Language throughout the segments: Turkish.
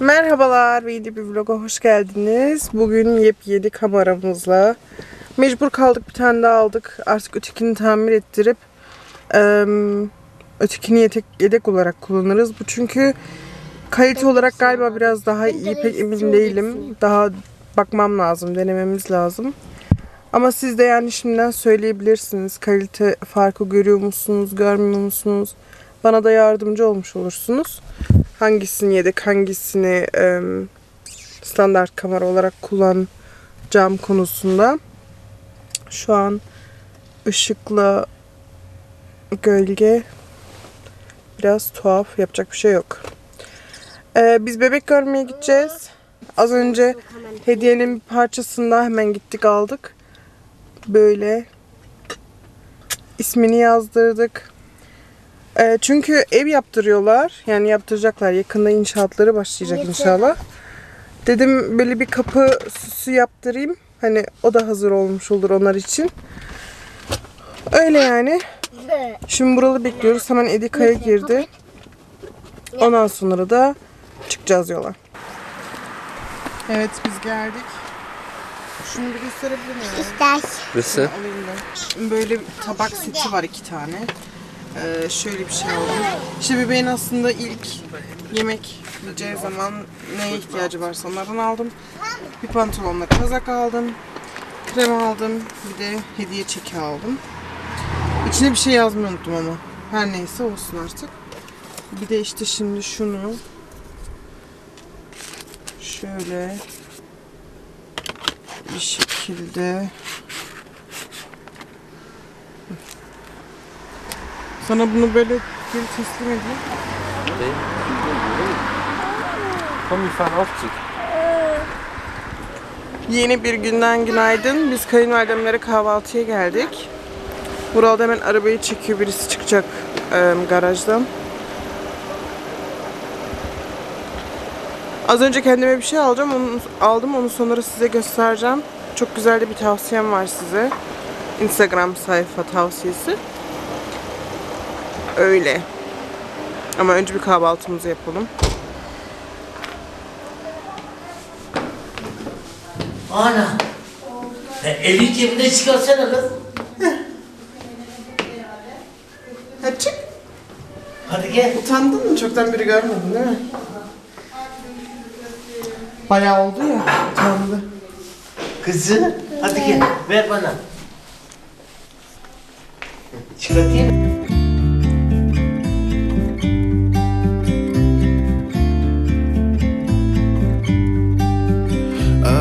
Merhabalar, yeni bir vloga hoş geldiniz. Bugün yepyeni kameramızla mecbur kaldık bir tane daha aldık. Artık ötekini tamir ettirip ötekini yedek, yedek olarak kullanırız. Bu çünkü kalite olarak galiba biraz daha iyi pek emin değilim. Daha bakmam lazım, denememiz lazım. Ama siz de yani şimdiden söyleyebilirsiniz. Kalite farkı görüyor musunuz, görmüyor musunuz? Bana da yardımcı olmuş olursunuz. Hangisini yedek, hangisini em, standart kamera olarak kullanacağım konusunda. Şu an ışıkla gölge biraz tuhaf. Yapacak bir şey yok. Ee, biz bebek görmeye gideceğiz. Az önce hediyenin bir parçasında hemen gittik aldık. Böyle ismini yazdırdık. Ee, çünkü ev yaptırıyorlar. Yani yaptıracaklar. Yakında inşaatları başlayacak inşallah. Dedim böyle bir kapı süsü yaptırayım. Hani o da hazır olmuş olur onlar için. Öyle yani. Şimdi buralı bekliyoruz. Hemen Edika'ya girdi. Ondan sonra da çıkacağız yola. Evet biz geldik. Şunu bir gösterebilir miyim? İster. Nasıl? Alayım ben. Böyle bir tabak seti var iki tane. Ee, şöyle bir şey aldım. İşte bebeğin aslında ilk yemek yiyeceği zaman neye ihtiyacı varsa onlardan aldım. Bir pantolonla kazak aldım. Krem aldım. Bir de hediye çeki aldım. İçine bir şey yazmayı unuttum ama. Her neyse olsun artık. Bir de işte şimdi şunu şöyle bir şekilde Sana bunu böyle geri teslim edeyim. Komm, wir fahren Aufzug. Yeni bir günden günaydın. Biz kayınvalidemlere kahvaltıya geldik. Vural da hemen arabayı çekiyor. Birisi çıkacak e, garajdan. Az önce kendime bir şey alacağım. Onu aldım. Onu sonra size göstereceğim. Çok güzel de bir tavsiyem var size. Instagram sayfa tavsiyesi. Öyle. Ama önce bir kahvaltımızı yapalım. Ana. E, eli cebine çıkarsana kız. Hadi çık. Hadi gel. Utandın mı? Çoktan biri görmedin değil mi? Bayağı oldu ya. Utandı. Kızı. Hadi gel. Ver bana. Çıkartayım.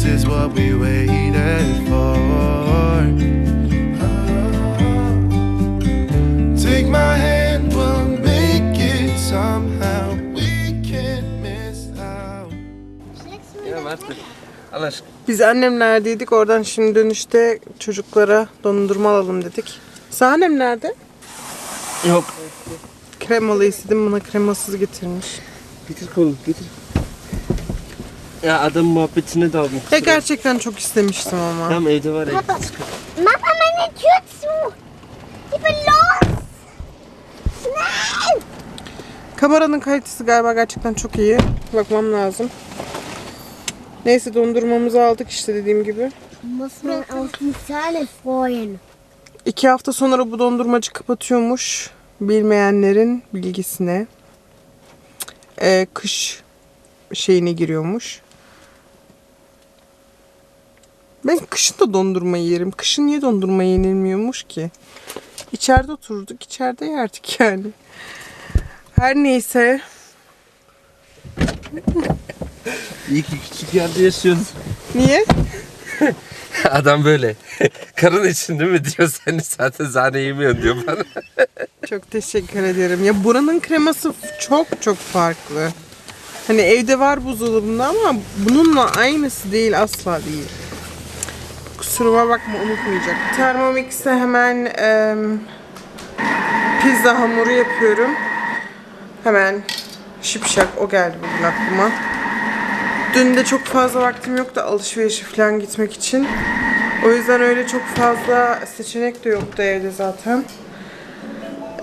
This is what we waited for. Take my hand, we'll make it somehow. We can't miss out. Ja, warte. Allah aşkına. Biz annemlerdeydik. Oradan şimdi dönüşte çocuklara dondurma alalım dedik. Sahnem nerede? Yok. Kremalı istedim. Buna kremasız getirmiş. Getir kolu, getir. Ya adam muhabbetine daldım. Ya gerçekten çok istemiştim ama. Tamam evde var ya. Mama, meine Tür zu. Ich bin los. Nein. Kameranın kalitesi galiba gerçekten çok iyi. Bakmam lazım. Neyse dondurmamızı aldık işte dediğim gibi. Muss man auf die Zahlen freuen. İki hafta sonra bu dondurmacı kapatıyormuş. Bilmeyenlerin bilgisine. Ee, kış şeyine giriyormuş. Ben kışın da dondurma yerim. Kışın niye dondurma yenilmiyormuş ki? İçeride oturduk, içeride yerdik yani. Her neyse. İyi ki küçük yerde yaşıyorsun. Niye? Adam böyle. Karın için değil mi diyor. Sen de zaten zane yemiyorsun diyor bana. Çok teşekkür ederim. Ya buranın kreması çok çok farklı. Hani evde var buzdolabında ama bununla aynısı değil asla değil. Kusuruma bakma unutmayacak. Thermomix'te hemen em, pizza hamuru yapıyorum. Hemen şipşak o geldi bugün aklıma. Dün de çok fazla vaktim yoktu alışverişe falan gitmek için. O yüzden öyle çok fazla seçenek de yoktu evde zaten.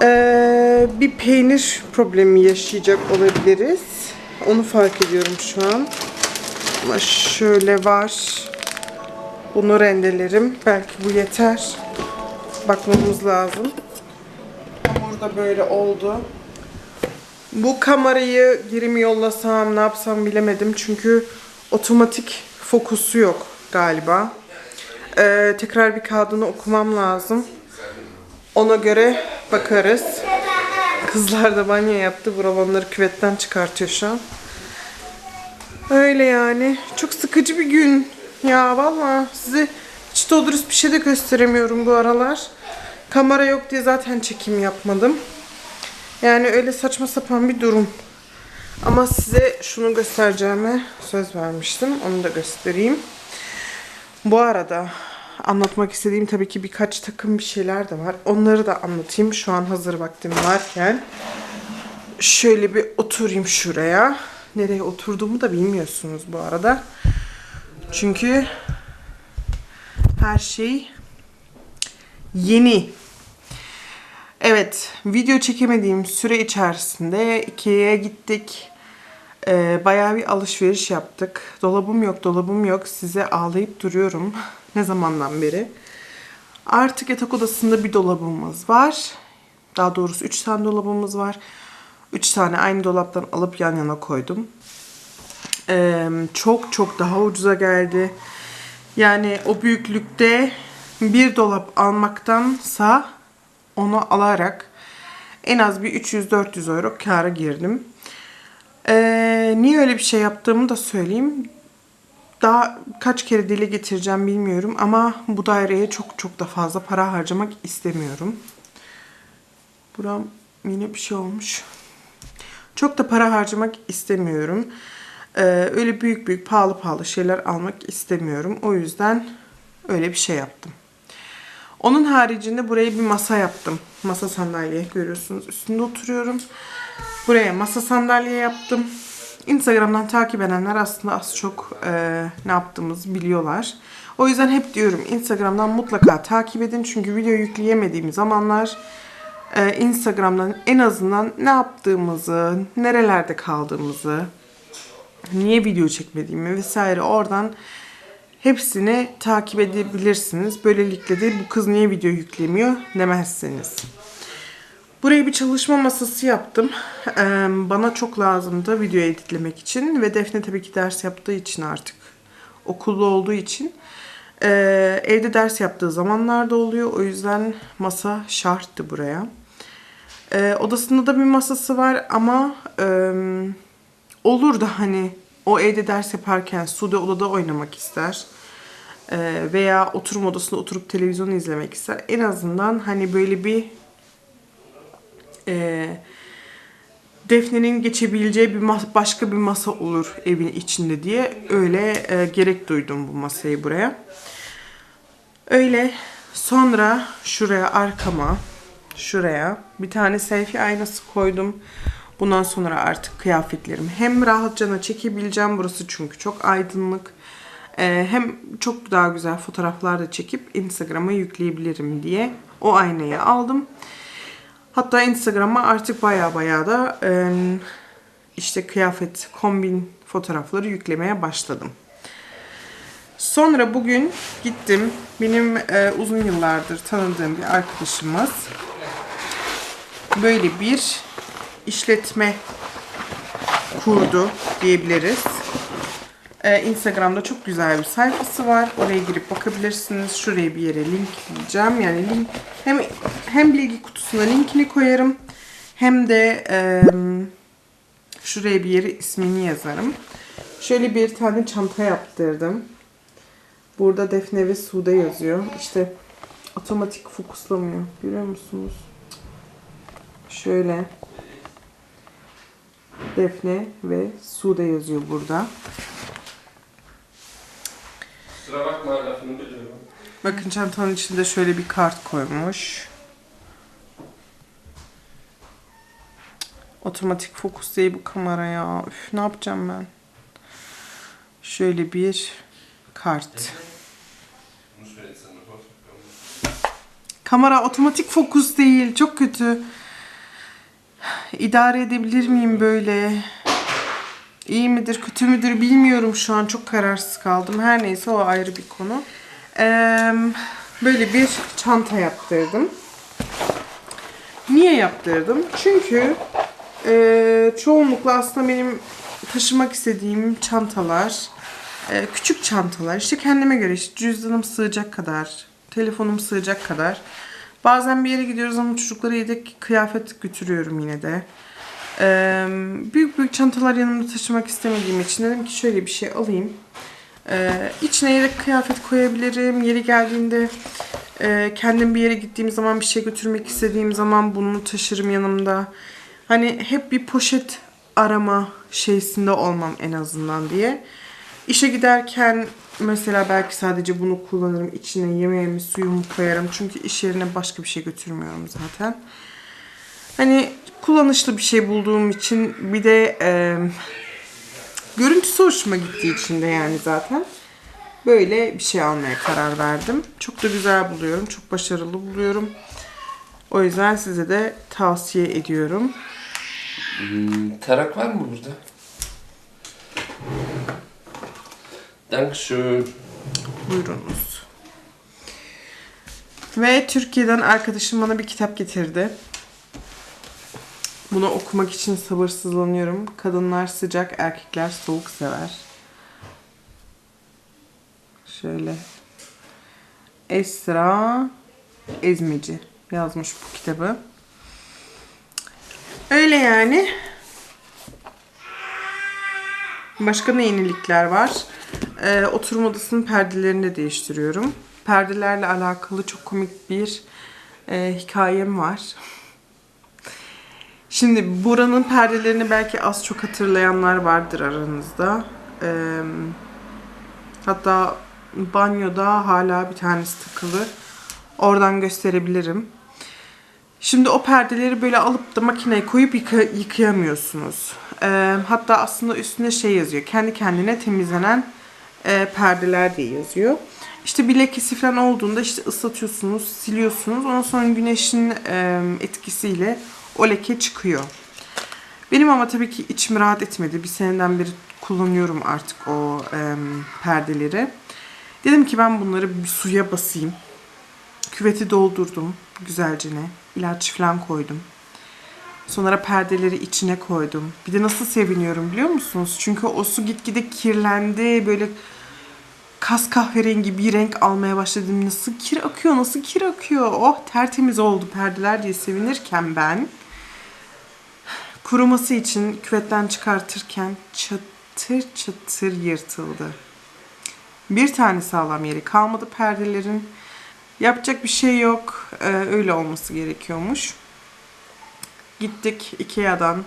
Ee, bir peynir problemi yaşayacak olabiliriz. Onu fark ediyorum şu an. Ama şöyle var. Bunu rendelerim. Belki bu yeter. Bakmamız lazım. Hamur da böyle oldu. Bu kamerayı geri mi yollasam ne yapsam bilemedim. Çünkü otomatik fokusu yok galiba. Ee, tekrar bir kağıdını okumam lazım. Ona göre bakarız. Kızlar da banyo yaptı. Buravanları küvetten çıkartıyor şu an. Öyle yani. Çok sıkıcı bir gün. Ya valla size hiç doğru bir şey de gösteremiyorum bu aralar. Kamera yok diye zaten çekim yapmadım. Yani öyle saçma sapan bir durum. Ama size şunu göstereceğime söz vermiştim. Onu da göstereyim. Bu arada anlatmak istediğim tabii ki birkaç takım bir şeyler de var. Onları da anlatayım şu an hazır vaktim varken. Şöyle bir oturayım şuraya. Nereye oturduğumu da bilmiyorsunuz bu arada. Çünkü her şey yeni. Evet, video çekemediğim süre içerisinde Ikea'ya gittik. Ee, bayağı bir alışveriş yaptık. Dolabım yok, dolabım yok. Size ağlayıp duruyorum. ne zamandan beri. Artık yatak odasında bir dolabımız var. Daha doğrusu 3 tane dolabımız var. 3 tane aynı dolaptan alıp yan yana koydum. Ee, çok çok daha ucuza geldi. Yani o büyüklükte bir dolap almaktansa onu alarak en az bir 300-400 euro kâra girdim. Ee, niye öyle bir şey yaptığımı da söyleyeyim. Daha kaç kere dile getireceğim bilmiyorum ama bu daireye çok çok da fazla para harcamak istemiyorum. Buram yine bir şey olmuş. Çok da para harcamak istemiyorum. Ee, öyle büyük büyük pahalı pahalı şeyler almak istemiyorum. O yüzden öyle bir şey yaptım. Onun haricinde buraya bir masa yaptım. Masa sandalye görüyorsunuz. Üstünde oturuyorum. Buraya masa sandalye yaptım. Instagram'dan takip edenler aslında az çok e, ne yaptığımızı biliyorlar. O yüzden hep diyorum Instagram'dan mutlaka takip edin. Çünkü video yükleyemediğim zamanlar e, Instagram'dan en azından ne yaptığımızı, nerelerde kaldığımızı, niye video çekmediğimi vesaire oradan hepsini takip edebilirsiniz. Böylelikle de bu kız niye video yüklemiyor demezsiniz. Buraya bir çalışma masası yaptım. Ee, bana çok lazımdı video editlemek için ve Defne tabii ki ders yaptığı için artık okulda olduğu için e, evde ders yaptığı zamanlarda oluyor. O yüzden masa şarttı buraya. Ee, odasında da bir masası var ama e, olur da hani o evde ders yaparken Sude odada oynamak ister. Ee, veya oturma odasında oturup televizyon izlemek ister. En azından hani böyle bir e, Defne'nin geçebileceği bir başka bir masa olur evin içinde diye öyle e, gerek duydum bu masayı buraya. Öyle sonra şuraya arkama şuraya bir tane selfie aynası koydum. Bundan sonra artık kıyafetlerimi hem rahatça çekebileceğim burası çünkü çok aydınlık. Ee, hem çok daha güzel fotoğraflar da çekip Instagram'a yükleyebilirim diye o aynayı aldım. Hatta Instagram'a artık baya baya da e, işte kıyafet, kombin fotoğrafları yüklemeye başladım. Sonra bugün gittim. Benim e, uzun yıllardır tanıdığım bir arkadaşımız böyle bir işletme kurdu diyebiliriz. Ee, Instagram'da çok güzel bir sayfası var. Oraya girip bakabilirsiniz. Şuraya bir yere link diyeceğim. Yani link hem hem bilgi kutusuna linkini koyarım hem de e, şuraya bir yere ismini yazarım. Şöyle bir tane çanta yaptırdım. Burada Defne ve Sude yazıyor. İşte otomatik fokuslamıyor. Görüyor musunuz? Şöyle. Defne ve Sude yazıyor burada. Kusura bakma lafını biliyorum. Bakın çantanın içinde şöyle bir kart koymuş. Otomatik fokus değil bu kamera ya. Üf, ne yapacağım ben? Şöyle bir kart. Kamera otomatik fokus değil. Çok kötü. İdare edebilir miyim böyle? İyi midir, kötü müdür bilmiyorum şu an. Çok kararsız kaldım. Her neyse o ayrı bir konu. Böyle bir çanta yaptırdım. Niye yaptırdım? Çünkü çoğunlukla aslında benim taşımak istediğim çantalar küçük çantalar. İşte kendime göre işte cüzdanım sığacak kadar, telefonum sığacak kadar. Bazen bir yere gidiyoruz ama çocuklara yedek kıyafet götürüyorum yine de. Ee, büyük büyük çantalar yanımda taşımak istemediğim için dedim ki şöyle bir şey alayım. Ee, içine yedek kıyafet koyabilirim. Yeri geldiğinde e, kendim bir yere gittiğim zaman bir şey götürmek istediğim zaman bunu taşırım yanımda. Hani hep bir poşet arama şeysinde olmam en azından diye. İşe giderken mesela belki sadece bunu kullanırım. İçine yemeğimi, suyumu koyarım. Çünkü iş yerine başka bir şey götürmüyorum zaten. Hani kullanışlı bir şey bulduğum için bir de e, görüntüsü hoşuma gittiği için de yani zaten böyle bir şey almaya karar verdim. Çok da güzel buluyorum. Çok başarılı buluyorum. O yüzden size de tavsiye ediyorum. Hmm, tarak var mı burada? Dankeschön. Buyurunuz. Ve Türkiye'den arkadaşım bana bir kitap getirdi. Bunu okumak için sabırsızlanıyorum. Kadınlar sıcak, erkekler soğuk sever. Şöyle. Esra Ezmeci yazmış bu kitabı. Öyle yani. Başka ne yenilikler var? Ee, oturma odasının perdelerini de değiştiriyorum. Perdelerle alakalı çok komik bir e, hikayem var. Şimdi buranın perdelerini belki az çok hatırlayanlar vardır aranızda. Ee, hatta banyoda hala bir tanesi takılı. Oradan gösterebilirim. Şimdi o perdeleri böyle alıp da makineye koyup yıka- yıkayamıyorsunuz. Ee, hatta aslında üstünde şey yazıyor. Kendi kendine temizlenen e, perdeler diye yazıyor. İşte bir lekesi falan olduğunda işte ıslatıyorsunuz, siliyorsunuz. Ondan sonra güneşin e, etkisiyle o leke çıkıyor. Benim ama tabii ki içim rahat etmedi. Bir seneden beri kullanıyorum artık o e, perdeleri. Dedim ki ben bunları bir suya basayım. Küveti doldurdum güzelce ne. İlaç falan koydum. Sonra perdeleri içine koydum. Bir de nasıl seviniyorum biliyor musunuz? Çünkü o su gitgide kirlendi. Böyle kas kahverengi bir renk almaya başladım. Nasıl kir akıyor, nasıl kir akıyor. Oh tertemiz oldu perdeler diye sevinirken ben kuruması için küvetten çıkartırken çatır çatır yırtıldı. Bir tane sağlam yeri kalmadı perdelerin. Yapacak bir şey yok. Ee, öyle olması gerekiyormuş. Gittik Ikea'dan.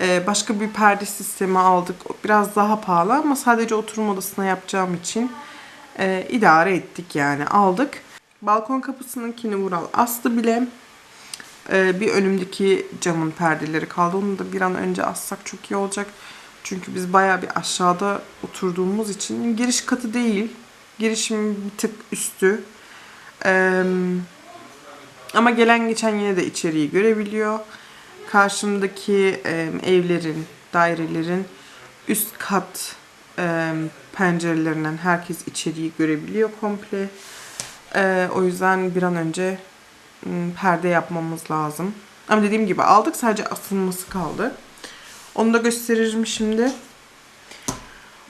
Ee, başka bir perde sistemi aldık. Biraz daha pahalı ama sadece oturma odasına yapacağım için e, idare ettik yani. Aldık. Balkon kapısınınkini Vural astı bile. Ee, bir önümdeki camın perdeleri kaldı. Onu da bir an önce assak çok iyi olacak. Çünkü biz bayağı bir aşağıda oturduğumuz için giriş katı değil. Girişimin bir tık üstü. Ee, ama gelen geçen yine de içeriği görebiliyor. Karşımdaki e, evlerin, dairelerin üst kat e, pencerelerinden herkes içeriği görebiliyor komple. E, o yüzden bir an önce m, perde yapmamız lazım. Ama dediğim gibi aldık sadece asılması kaldı. Onu da gösteririm şimdi.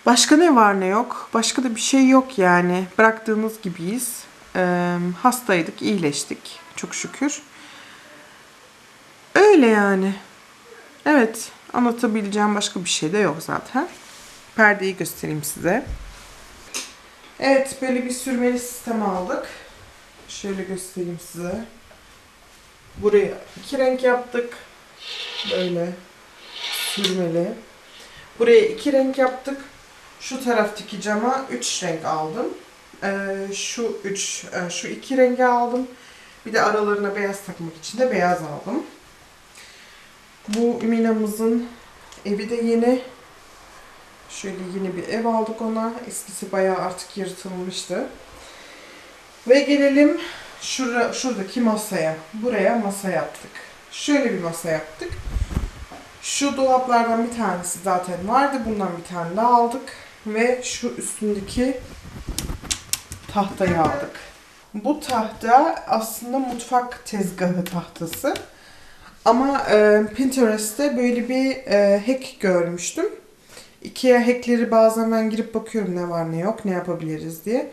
Başka ne var ne yok? Başka da bir şey yok yani. Bıraktığımız gibiyiz. Ee, hastaydık, iyileştik. Çok şükür. Öyle yani. Evet, anlatabileceğim başka bir şey de yok zaten. Perdeyi göstereyim size. Evet, böyle bir sürmeli sistem aldık. Şöyle göstereyim size. Buraya iki renk yaptık. Böyle sürmeli. Buraya iki renk yaptık. Şu taraftaki cama üç renk aldım. Ee, şu üç, e, şu iki rengi aldım. Bir de aralarına beyaz takmak için de beyaz aldım. Bu Mina'mızın evi de yeni. Şöyle yeni bir ev aldık ona. Eskisi bayağı artık yırtılmıştı. Ve gelelim şura, şuradaki masaya. Buraya masa yaptık. Şöyle bir masa yaptık. Şu dolaplardan bir tanesi zaten vardı. Bundan bir tane daha aldık. Ve şu üstündeki tahtayı aldık. Bu tahta aslında mutfak tezgahı tahtası. Ama e, Pinterest'te böyle bir e, hack görmüştüm. Ikea hackleri bazen ben girip bakıyorum ne var ne yok, ne yapabiliriz diye.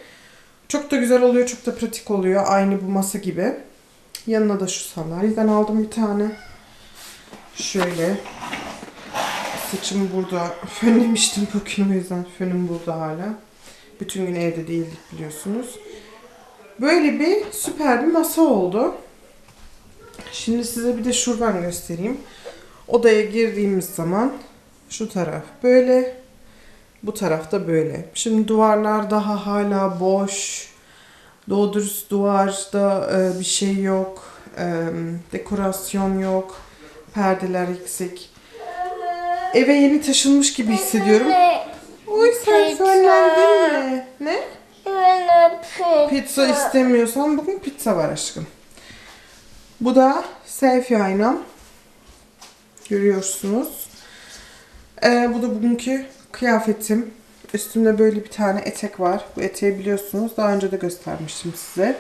Çok da güzel oluyor, çok da pratik oluyor. Aynı bu masa gibi. Yanına da şu sandalyeden aldım bir tane. Şöyle. Saçımı burada fönlemiştim bugün o yüzden fönüm burada hala. Bütün gün evde değildik biliyorsunuz. Böyle bir süper bir masa oldu. Şimdi size bir de şuradan göstereyim. Odaya girdiğimiz zaman şu taraf böyle. Bu tarafta böyle. Şimdi duvarlar daha hala boş. Doğru dürüst duvarda e, bir şey yok. E, dekorasyon yok. Perdeler eksik. Eve yeni taşınmış gibi hissediyorum. Oy sen söylendin mi? Ne? Pizza istemiyorsan bugün pizza var aşkım. Bu da selfie aynam. Görüyorsunuz. Ee, bu da bugünkü kıyafetim. Üstümde böyle bir tane etek var. Bu eteği biliyorsunuz. Daha önce de göstermiştim size.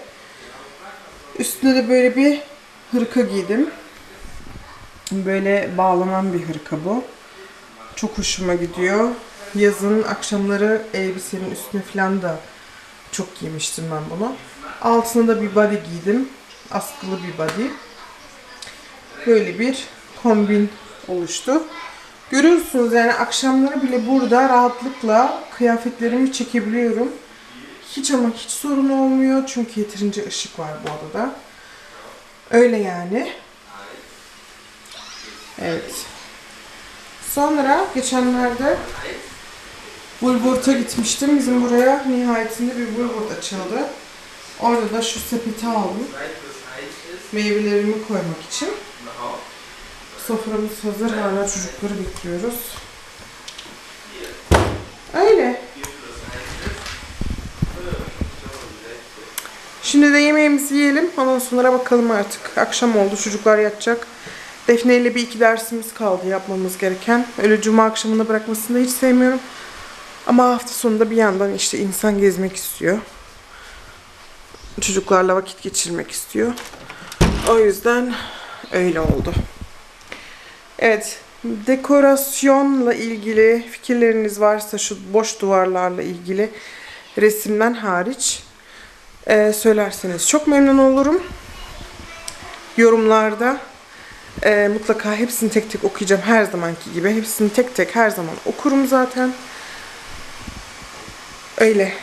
Üstünde de böyle bir hırka giydim. Böyle bağlanan bir hırka bu. Çok hoşuma gidiyor. Yazın akşamları elbisenin üstüne falan da çok giymiştim ben bunu. Altına da bir body giydim. Askılı bir body. Böyle bir kombin oluştu. Görüyorsunuz yani akşamları bile burada rahatlıkla kıyafetlerimi çekebiliyorum. Hiç ama hiç sorun olmuyor çünkü yeterince ışık var bu odada. Öyle yani. Evet. Sonra geçenlerde Bulburt'a gitmiştim. Bizim buraya nihayetinde bir Bulburt açıldı. Orada da şu sepeti aldım. Meyvelerimi koymak için. Soframız hazır. Hala çocukları bekliyoruz. Öyle. Şimdi de yemeğimizi yiyelim. Ondan sonra bakalım artık. Akşam oldu. Çocuklar yatacak. Defne ile bir iki dersimiz kaldı yapmamız gereken. Öyle cuma akşamına bırakmasını da hiç sevmiyorum. Ama hafta sonunda bir yandan işte insan gezmek istiyor. Çocuklarla vakit geçirmek istiyor. O yüzden öyle oldu. Evet, dekorasyonla ilgili fikirleriniz varsa şu boş duvarlarla ilgili resimden hariç e, söylerseniz çok memnun olurum. Yorumlarda e, mutlaka hepsini tek tek okuyacağım her zamanki gibi. Hepsini tek tek her zaman okurum zaten. Öyle.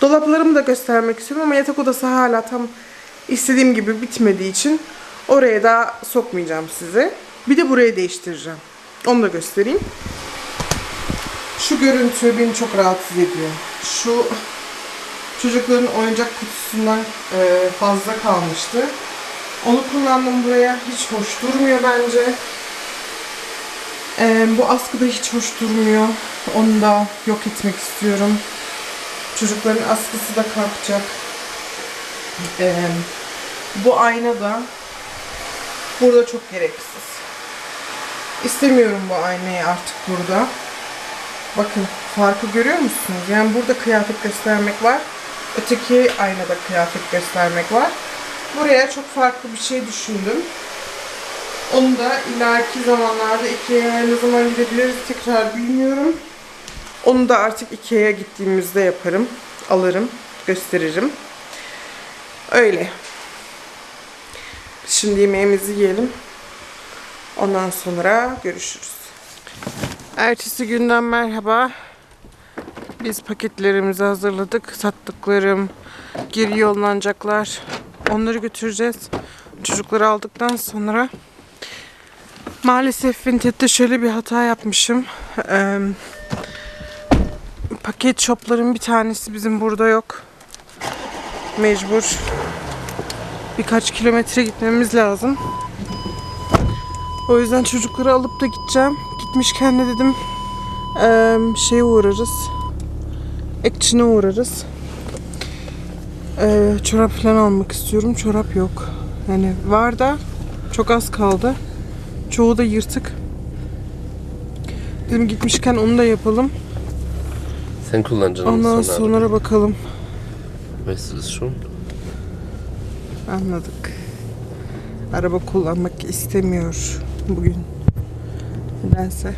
Dolaplarımı da göstermek istiyorum ama yatak odası hala tam istediğim gibi bitmediği için oraya da sokmayacağım sizi. Bir de burayı değiştireceğim. Onu da göstereyim. Şu görüntü beni çok rahatsız ediyor. Şu çocukların oyuncak kutusundan e, fazla kalmıştı. Onu kullandım buraya. Hiç hoş durmuyor bence. E, bu askı da hiç hoş durmuyor. Onu da yok etmek istiyorum. Çocukların askısı da kalkacak. E, bu ayna da burada çok gereksiz. İstemiyorum bu aynayı artık burada. Bakın farkı görüyor musunuz? Yani burada kıyafet göstermek var. Öteki aynada kıyafet göstermek var. Buraya çok farklı bir şey düşündüm. Onu da ileriki zamanlarda Ikea'ya ne zaman gidebiliriz tekrar bilmiyorum. Onu da artık Ikea'ya gittiğimizde yaparım. Alırım, gösteririm. Öyle. Şimdi yemeğimizi yiyelim. Ondan sonra görüşürüz. Ertesi günden merhaba. Biz paketlerimizi hazırladık. Sattıklarım geri yollanacaklar. Onları götüreceğiz. Çocukları aldıktan sonra Maalesef Vinted'de şöyle bir hata yapmışım. Eee, paket shopların bir tanesi bizim burada yok. Mecbur birkaç kilometre gitmemiz lazım. O yüzden çocukları alıp da gideceğim. Gitmişken de dedim eee şeye uğrarız. Action'a uğrarız. Eee, çorap falan almak istiyorum. Çorap yok. Yani var da çok az kaldı. Çoğu da yırtık. Dedim gitmişken onu da yapalım. Sen kullanacaksın Ondan sonra. sonra bakalım. Weißt du das schon? Anladık. Araba kullanmak istemiyor bugün. Nedense.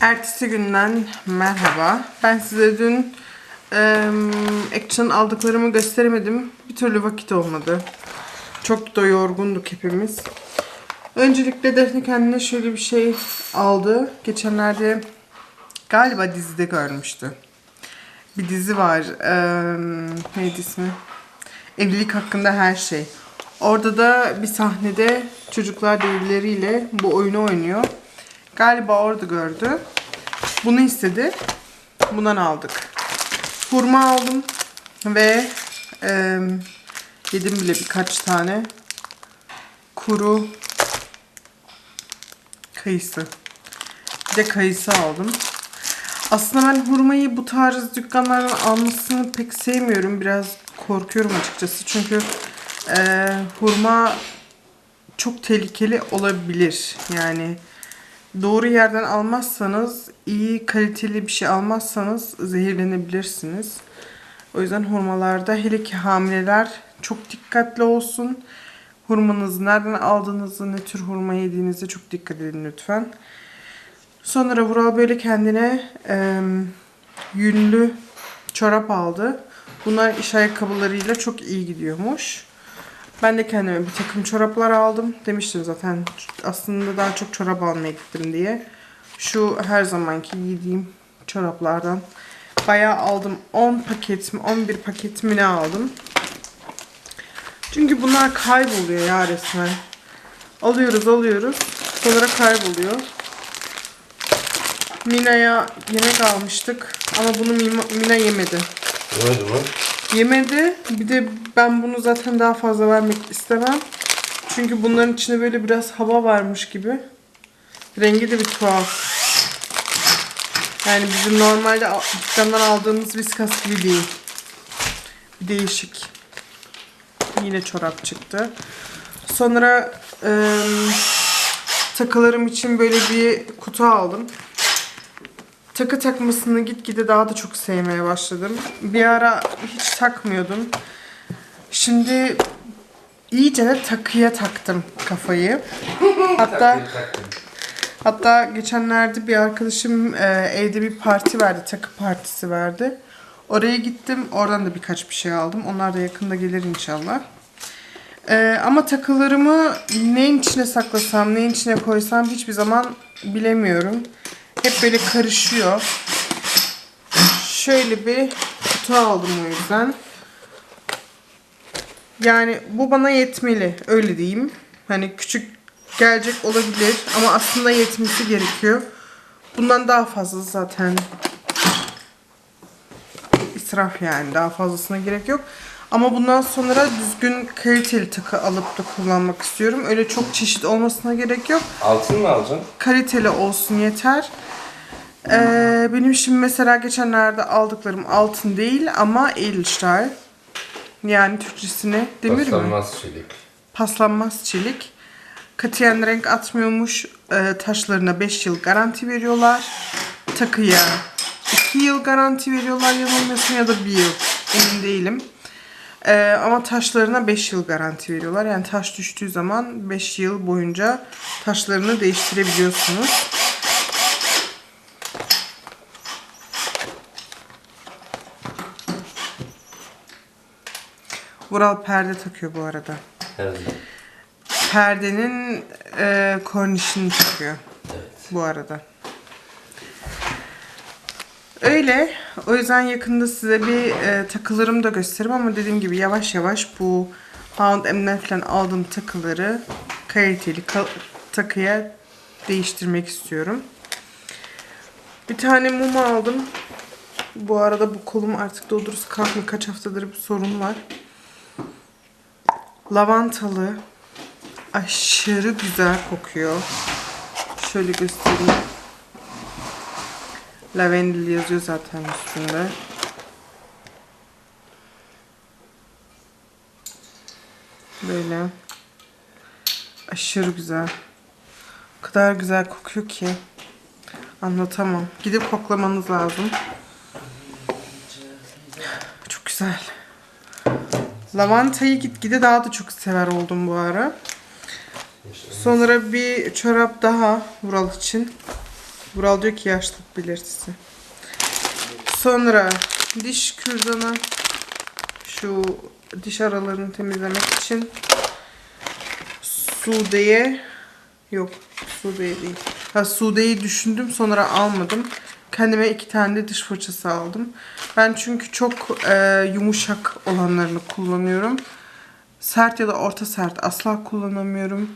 Ertesi günden merhaba. Ben size dün eee Action aldıklarımı gösteremedim. Bir türlü vakit olmadı. Çok da yorgunduk hepimiz. Öncelikle Defne kendine şöyle bir şey aldı. Geçenlerde galiba dizide görmüştü. Bir dizi var. Eee neydi ismi? Evlilik hakkında her şey. Orada da bir sahnede çocuklar birbirleriyle bu oyunu oynuyor. Galiba orada gördü. Bunu istedi. Bundan aldık. Hurma aldım ve eee, yedim bile birkaç tane. Kuru kayısı. Bir de kayısı aldım. Aslında ben hurmayı bu tarz dükkanlardan almasını pek sevmiyorum. Biraz korkuyorum açıkçası. Çünkü eee, hurma çok tehlikeli olabilir. Yani doğru yerden almazsanız, iyi kaliteli bir şey almazsanız zehirlenebilirsiniz. O yüzden hurmalarda hele ki hamileler çok dikkatli olsun. Hurmanızı nereden aldığınızı, ne tür hurma yediğinize çok dikkat edin lütfen. Sonra Vural böyle kendine eee, yünlü çorap aldı. Bunlar iş ayakkabılarıyla çok iyi gidiyormuş. Ben de kendime bir takım çoraplar aldım. Demiştim zaten aslında daha çok çorap almaya gittim diye. Şu her zamanki giydiğim çoraplardan bayağı aldım. 10 paket mi 11 paket mi ne aldım. Çünkü bunlar kayboluyor ya resmen. Alıyoruz alıyoruz. Sonra kayboluyor. Mina'ya yemek almıştık. Ama bunu Mina yemedi. Öyle mi? Yemedi. Bir de ben bunu zaten daha fazla vermek istemem. Çünkü bunların içinde böyle biraz hava varmış gibi. Rengi de bir tuhaf. Yani bizim normalde al- dükkandan aldığımız viskas gibi değil. Bir değişik. Yine çorap çıktı. Sonra eee, takılarım için böyle bir kutu aldım. Takı takmasını gitgide daha da çok sevmeye başladım. Bir ara hiç takmıyordum. Şimdi iyice de takıya taktım kafayı. Hatta hatta geçenlerde bir arkadaşım e, evde bir parti verdi, takı partisi verdi. Oraya gittim, oradan da birkaç bir şey aldım. Onlar da yakında gelir inşallah. E, ama takılarımı neyin içine saklasam, neyin içine koysam hiçbir zaman bilemiyorum. Hep böyle karışıyor. Şöyle bir kutu aldım o yüzden. Yani bu bana yetmeli. Öyle diyeyim. Hani küçük gelecek olabilir ama aslında yetmesi gerekiyor. Bundan daha fazla zaten israf yani. Daha fazlasına gerek yok. Ama bundan sonra düzgün kaliteli takı alıp da kullanmak istiyorum. Öyle çok çeşit olmasına gerek yok Altın mı alacaksın? kaliteli olsun yeter. Ee, benim şimdi mesela geçenlerde aldıklarım altın değil ama Edelstahl. Yani Türkçesine demir mi? Paslanmaz çelik. Paslanmaz çelik. Katiyen renk atmıyormuş. Ee, taşlarına 5 yıl garanti veriyorlar. Takıya 2 yıl garanti veriyorlar yanılmıyorsam ya da 1 yıl. Emin değilim. Ee, ama taşlarına 5 yıl garanti veriyorlar. Yani taş düştüğü zaman 5 yıl boyunca taşlarını değiştirebiliyorsunuz. Vural perde takıyor bu arada. Zaman. Perdenin e, kornişini takıyor. Bu arada. Öyle. O yüzden yakında size bir e, takılarımı da gösteririm ama dediğim gibi yavaş yavaş bu H&M'den falan aldığım takıları kaliteli kal- takıya değiştirmek istiyorum. Bir tane mum aldım. Bu arada bu kolum artık doldurusu kalkmıyor. Kaç haftadır bir sorun var. Lavantalı. Aşırı güzel kokuyor. Şöyle göstereyim. Lavendel yazıyor zaten üstünde. Böyle. Aşırı güzel. O kadar güzel kokuyor ki. Anlatamam. Gidip koklamanız lazım. Çok güzel. Lavantayı gitgide daha da çok sever oldum bu ara. Sonra bir çorap daha Vural için. Vural diyor ki yaşlılık belirtisi. Sonra diş kürdanı şu diş aralarını temizlemek için Sude'ye yok Sude'ye değil. Ha Sude'yi düşündüm sonra almadım. Kendime iki tane de diş fırçası aldım. Ben çünkü çok e, yumuşak olanlarını kullanıyorum. Sert ya da orta sert asla kullanamıyorum.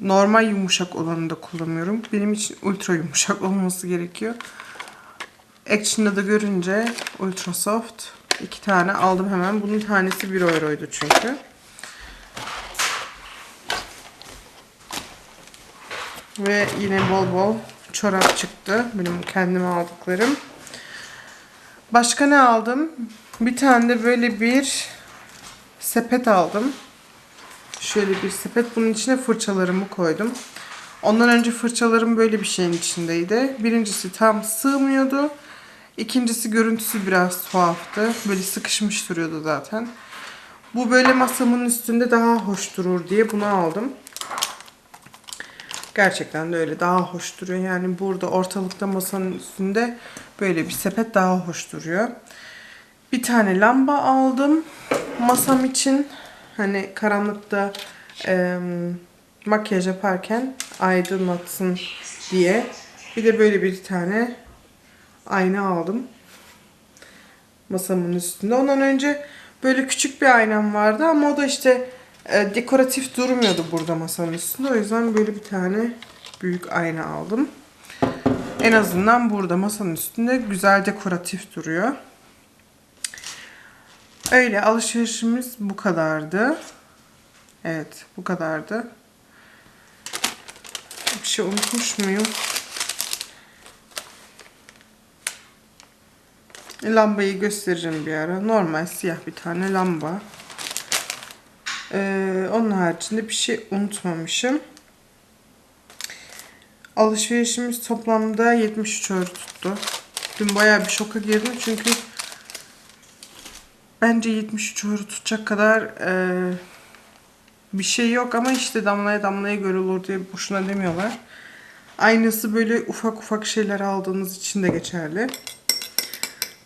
Normal yumuşak olanı da kullanıyorum. Benim için ultra yumuşak olması gerekiyor. Action'da da görünce ultra soft iki tane aldım hemen. Bunun tanesi 1 euroydu çünkü. Ve yine bol bol çorap çıktı. Benim kendime aldıklarım. Başka ne aldım? Bir tane de böyle bir sepet aldım. Şöyle bir sepet. Bunun içine fırçalarımı koydum. Ondan önce fırçalarım böyle bir şeyin içindeydi. Birincisi tam sığmıyordu. İkincisi görüntüsü biraz tuhaftı. Böyle sıkışmış duruyordu zaten. Bu böyle masamın üstünde daha hoş durur diye bunu aldım. Gerçekten de öyle daha hoş duruyor. Yani burada ortalıkta masanın üstünde böyle bir sepet daha hoş duruyor. Bir tane lamba aldım masam için. Hani karanlıkta e, makyaj yaparken aydınlatsın diye. Bir de böyle bir tane ayna aldım. Masamın üstünde. Ondan önce böyle küçük bir aynam vardı ama o da işte e, dekoratif durmuyordu burada masanın üstünde. O yüzden böyle bir tane büyük ayna aldım. En azından burada masanın üstünde güzel dekoratif duruyor. Öyle alışverişimiz bu kadardı. Evet bu kadardı. Bir şey unutmuş muyum? Lambayı göstereceğim bir ara. Normal siyah bir tane lamba. Ee, onun haricinde bir şey unutmamışım. Alışverişimiz toplamda 73 euro tuttu. Dün bayağı bir şoka girdim çünkü bence 73 euro tutacak kadar e, bir şey yok ama işte damlaya damlaya göl olur diye boşuna demiyorlar. Aynısı böyle ufak ufak şeyler aldığınız için de geçerli.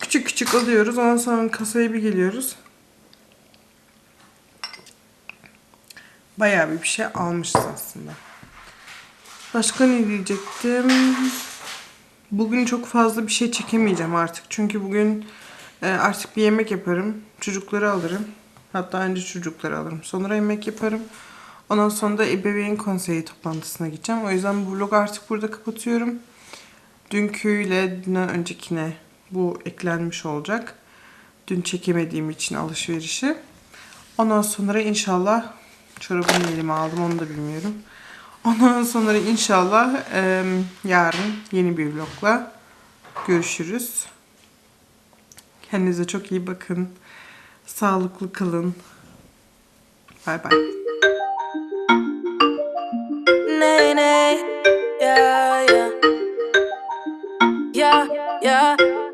Küçük küçük alıyoruz. Ondan sonra kasaya bir geliyoruz. Bayağı bir bir şey almışız aslında. Başka ne diyecektim? Bugün çok fazla bir şey çekemeyeceğim artık. Çünkü bugün artık bir yemek yaparım. Çocukları alırım. Hatta önce çocukları alırım. Sonra yemek yaparım. Ondan sonra da ebeveyn konseyi toplantısına gideceğim. O yüzden bu vlogu artık burada kapatıyorum. Dünküyle dünden öncekine bu eklenmiş olacak. Dün çekemediğim için alışverişi. Ondan sonra inşallah çorabımı elime aldım onu da bilmiyorum. Ondan sonra inşallah e, yarın yeni bir vlogla görüşürüz. Kendinize çok iyi bakın. Sağlıklı kalın. Bay bay. Yeah, yeah.